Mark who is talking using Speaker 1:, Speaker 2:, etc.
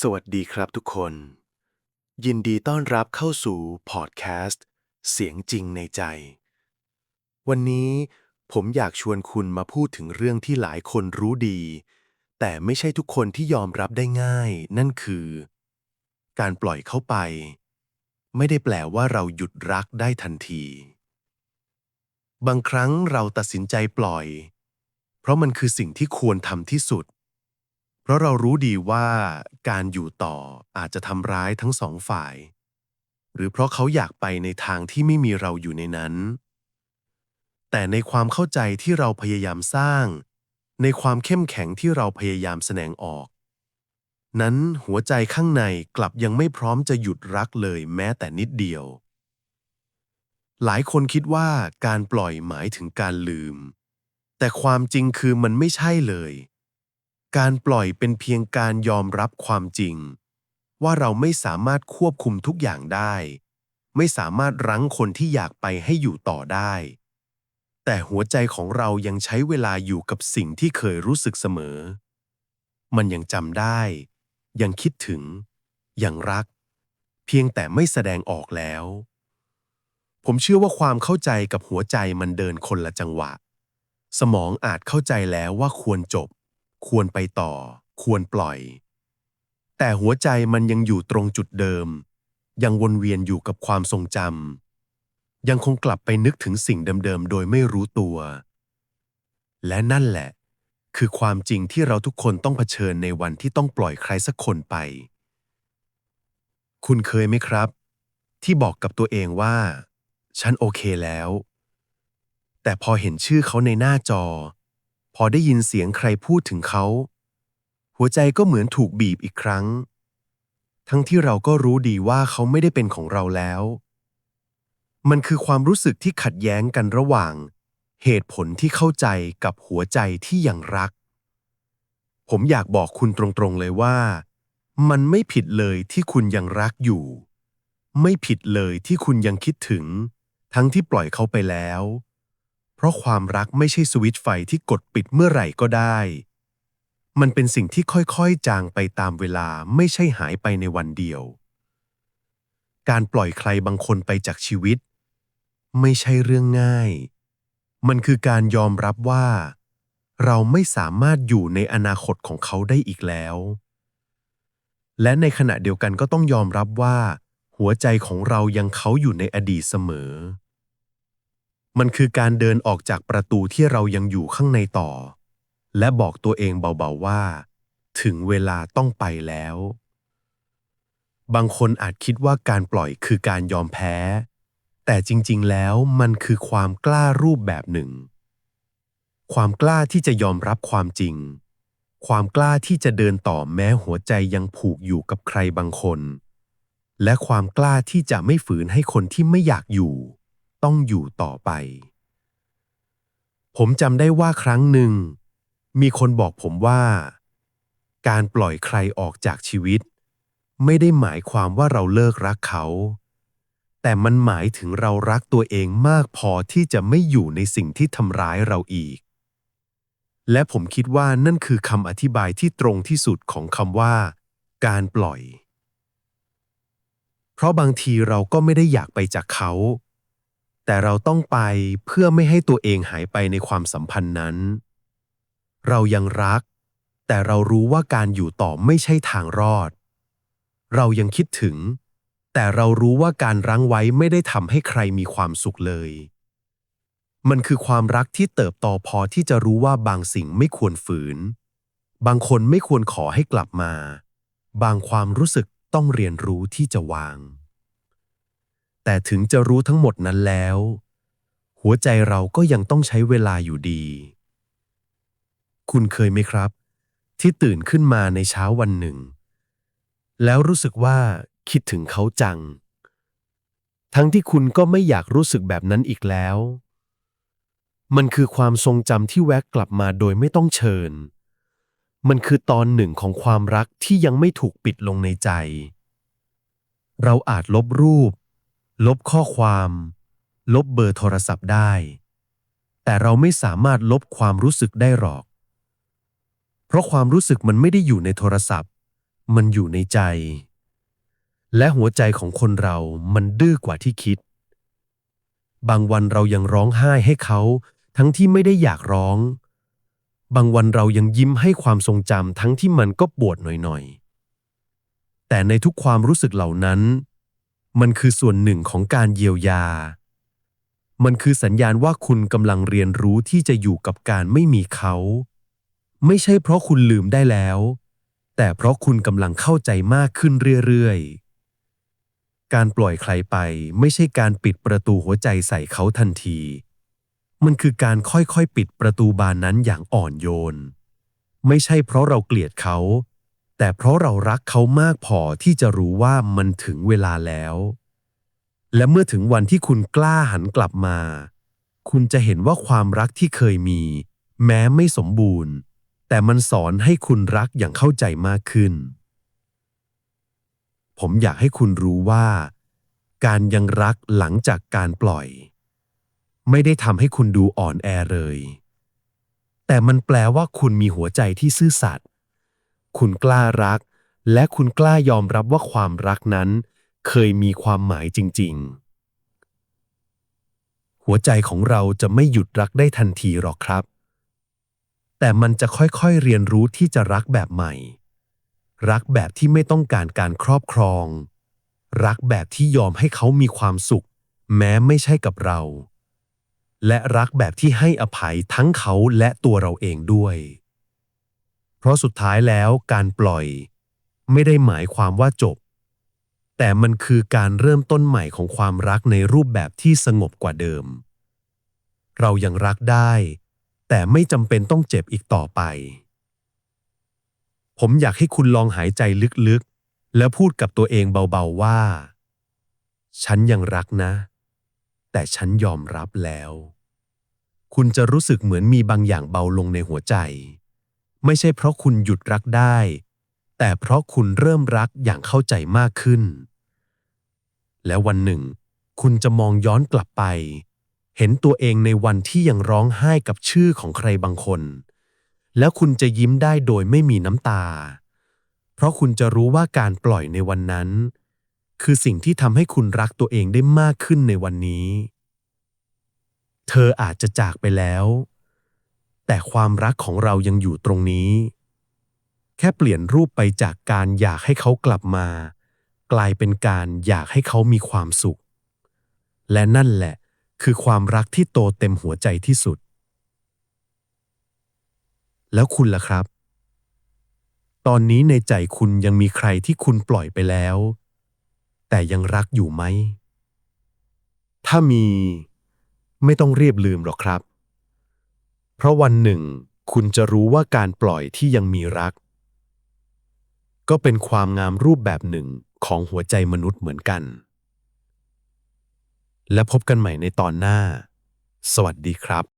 Speaker 1: สวัสดีครับทุกคน ยินดีต้อนรับเข้าสู่พอดแคสต์ เสียงจริงในใจ วันนี้ผมอยากชวนคุณมาพูดถึงเรื่องที่หลายคนรู้ดี แต่ไม่ใช่ทุกคนที่ยอมรับได้ง่าย นั่นคือ การปล่อยเข้าไป ไม่ได้แปลว่าเราหยุดรักได้ทันที บางครั้งเราตัดสินใจปล่อย เพราะมันคือสิ่งที่ควรทำที่สุด ราะเรารู้ดีว่าการอยู่ต่ออาจจะทำร้ายทั้งสองฝ่าย หรือเพราะเขาอยากไปในทางที่ไม่มีเราอยู่ในนั้น แต่ในความเข้าใจที่เราพยายามสร้าง ในความเข้มแข็งที่เราพยายามแสดงออก นั้นหัวใจข้างในกลับยังไม่พร้อมจะหยุดรักเลยแม้แต่นิดเดียว หลายคนคิดว่าการปล่อยหมายถึงการลืม แต่ความจริงคือมันไม่ใช่เลย การปล่อยเป็นเพียงการยอมรับความจริง ว่าเราไม่สามารถควบคุมทุกอย่างได้ ไม่สามารถรั้งคนที่อยากไปให้อยู่ต่อได้ แต่หัวใจของเรายังใช้เวลาอยู่กับสิ่งที่เคยรู้สึกเสมอ มันยังจำได้ ยังคิดถึง ยังรัก เพียงแต่ไม่แสดงออกแล้ว ผมเชื่อว่าความเข้าใจกับหัวใจมันเดินคนละจังหวะ สมองอาจเข้าใจแล้วว่าควรจบ ควรไปต่อ ควรปล่อย แต่หัวใจมันยังอยู่ตรงจุดเดิม ยังวนเวียนอยู่กับความทรงจำยังคงกลับไปนึกถึงสิ่งเดิมๆ โดยไม่รู้ตัว และนั่นแหละ คือความจริงที่เราทุกคนต้องเผชิญในวันที่ต้องปล่อยใครสักคนไป คุณเคยไหมครับ ที่บอกกับตัวเองว่า ฉันโอเคแล้ว แต่พอเห็นชื่อเขาในหน้าจอ พอได้ยินเสียงใครพูดถึงเขา หัวใจก็เหมือนถูกบีบอีกครั้ง ทั้งที่เราก็รู้ดีว่าเขาไม่ได้เป็นของเราแล้ว มันคือความรู้สึกที่ขัดแย้งกันระหว่าง เหตุผลที่เข้าใจกับหัวใจที่ยังรัก ผมอยากบอกคุณตรงๆเลยว่า มันไม่ผิดเลยที่คุณยังรักอยู่ ไม่ผิดเลยที่คุณยังคิดถึง ทั้งที่ปล่อยเขาไปแล้ว เพราะความรักไม่ใช่สวิตช์ไฟที่กดปิดเมื่อไหร่ก็ได้ มันเป็นสิ่งที่ค่อยๆ จางไปตามเวลาไม่ใช่หายไปในวันเดียว การปล่อยใครบางคนไปจากชีวิต ไม่ใช่เรื่องง่าย มันคือการยอมรับว่า เราไม่สามารถอยู่ในอนาคตของเขาได้อีกแล้ว และในขณะเดียวกันก็ต้องยอมรับว่า หัวใจของเรายังเขาอยู่ในอดีตเสมอ มันคือการเดินออกจากประตูที่เรายังอยู่ข้างในต่อ และบอกตัวเองเบาๆว่า ถึงเวลาต้องไปแล้ว บางคนอาจคิดว่าการปล่อยคือการยอมแพ้ แต่จริงๆแล้วมันคือความกล้ารูปแบบหนึ่ง ความกล้าที่จะยอมรับความจริง ความกล้าที่จะเดินต่อแม้หัวใจยังผูกอยู่กับใครบางคน และความกล้าที่จะไม่ฝืนให้คนที่ไม่อยากอยู่ ต้องอยู่ต่อไป ผมจำได้ว่าครั้งหนึ่ง มีคนบอกผมว่า การปล่อยใครออกจากชีวิต ไม่ได้หมายความว่าเราเลิกรักเขา แต่มันหมายถึงเรารักตัวเองมากพอที่จะไม่อยู่ในสิ่งที่ทำร้ายเราอีก และผมคิดว่านั่นคือคำอธิบายที่ตรงที่สุดของคำว่า การปล่อย เพราะบางทีเราก็ไม่ได้อยากไปจากเขา แต่เราต้องไปเพื่อไม่ให้ตัวเองหายไปในความสัมพันธ์นั้น เรายังรัก แต่เรารู้ว่าการอยู่ต่อไม่ใช่ทางรอด เรายังคิดถึง แต่เรารู้ว่าการรั้งไว้ไม่ได้ทำให้ใครมีความสุขเลย มันคือความรักที่เติบโตพอที่จะรู้ว่าบางสิ่งไม่ควรฝืน บางคนไม่ควรขอให้กลับมา บางความรู้สึกต้องเรียนรู้ที่จะวาง แต่ถึงจะรู้ทั้งหมดนั้นแล้ว หัวใจเราก็ยังต้องใช้เวลาอยู่ดี คุณเคยไหมครับ ที่ตื่นขึ้นมาในเช้าวันหนึ่ง แล้วรู้สึกว่าคิดถึงเขาจัง ทั้งที่คุณก็ไม่อยากรู้สึกแบบนั้นอีกแล้ว มันคือความทรงจำที่แวกกลับมาโดยไม่ต้องเชิญ มันคือตอนหนึ่งของความรักที่ยังไม่ถูกปิดลงในใจ เราอาจลบรูป ลบข้อความ ลบเบอร์โทรศัพท์ได้ แต่เราไม่สามารถลบความรู้สึกได้หรอก เพราะความรู้สึกมันไม่ได้อยู่ในโทรศัพท์
Speaker 2: มันอยู่ในใจ และหัวใจของคนเรามันดื้อกว่าที่คิด บางวันเรายังร้องไห้ให้เขาทั้งที่ไม่ได้อยากร้อง บางวันเรายังยิ้มให้ความทรงจำทั้งที่มันก็ปวดหน่อยๆ แต่ในทุกความรู้สึกเหล่านั้น มันคือส่วนหนึ่งของการเยียวยา มันคือสัญญาณว่าคุณกำลังเรียนรู้ที่จะอยู่กับการไม่มีเขา ไม่ใช่เพราะคุณลืมได้แล้ว แต่เพราะคุณกำลังเข้าใจมากขึ้นเรื่อยๆ การปล่อยใครไปไม่ใช่การปิดประตูหัวใจใส่เขาทันที มันคือการค่อยๆ ปิดประตูบานนั้นอย่างอ่อนโยน ไม่ใช่เพราะเราเกลียดเขา แต่เพราะเรารักเขามากพอที่จะรู้ว่ามันถึงเวลาแล้ว และเมื่อถึงวันที่คุณกล้าหันกลับมา คุณจะเห็นว่าความรักที่เคยมี แม้ไม่สมบูรณ์ แต่มันสอนให้คุณรักอย่างเข้าใจมากขึ้น ผมอยากให้คุณรู้ว่า การยังรักหลังจากการปล่อย ไม่ได้ทำให้คุณดูอ่อนแอเลย แต่มันแปลว่าคุณมีหัวใจที่ซื่อสัตย์ คุณกล้ารัก และคุณกล้ายอมรับว่าความรักนั้น เคยมีความหมายจริง ๆ หัวใจของเราจะไม่หยุดรักได้ทันทีหรอกครับ แต่มันจะค่อยๆเรียนรู้ที่จะรักแบบใหม่ รักแบบที่ไม่ต้องการการครอบครอง รักแบบที่ยอมให้เขามีความสุข แม้ไม่ใช่กับเรา และรักแบบที่ให้อภัยทั้งเขาและตัวเราเองด้วย เพราะสุดท้ายแล้วการปล่อย ไม่ได้หมายความว่าจบ แต่มันคือการเริ่มต้นใหม่ของความรักในรูปแบบที่สงบกว่าเดิม เรายังรักได้ แต่ไม่จำเป็นต้องเจ็บอีกต่อไป ผมอยากให้คุณลองหายใจลึกๆ แล้วพูดกับตัวเองเบาๆว่า ฉันยังรักนะ แต่ฉันยอมรับแล้ว คุณจะรู้สึกเหมือนมีบางอย่างเบาลงในหัวใจ ไม่ใช่เพราะคุณหยุดรักได้ แต่เพราะคุณเริ่มรักอย่างเข้าใจมากขึ้น และวันหนึ่ง คุณจะมองย้อนกลับไป เห็นตัวเองในวันที่ยังร้องไห้กับชื่อของใครบางคน แล้วคุณจะยิ้มได้โดยไม่มีน้ำตา เพราะคุณจะรู้ว่าการปล่อยในวันนั้น คือสิ่งที่ทำให้คุณรักตัวเองได้มากขึ้นในวันนี้ เธออาจจะจากไปแล้ว แต่ความรักของเรายังอยู่ตรงนี้ แค่เปลี่ยนรูปไปจากการอยากให้เขากลับมา กลายเป็นการอยากให้เขามีความสุข และนั่นแหละ คือความรักที่โตเต็มหัวใจที่สุด แล้วคุณล่ะครับ ตอนนี้ในใจคุณยังมีใครที่คุณปล่อยไปแล้ว แต่ยังรักอยู่ไหม ถ้ามี ไม่ต้องเรียบลืมหรอกครับ เพราะวันหนึ่ง คุณจะรู้ว่าการปล่อยที่ยังมีรัก ก็เป็นความงามรูปแบบหนึ่งของหัวใจมนุษย์เหมือนกัน และพบกันใหม่ในตอนหน้า สวัสดีครับ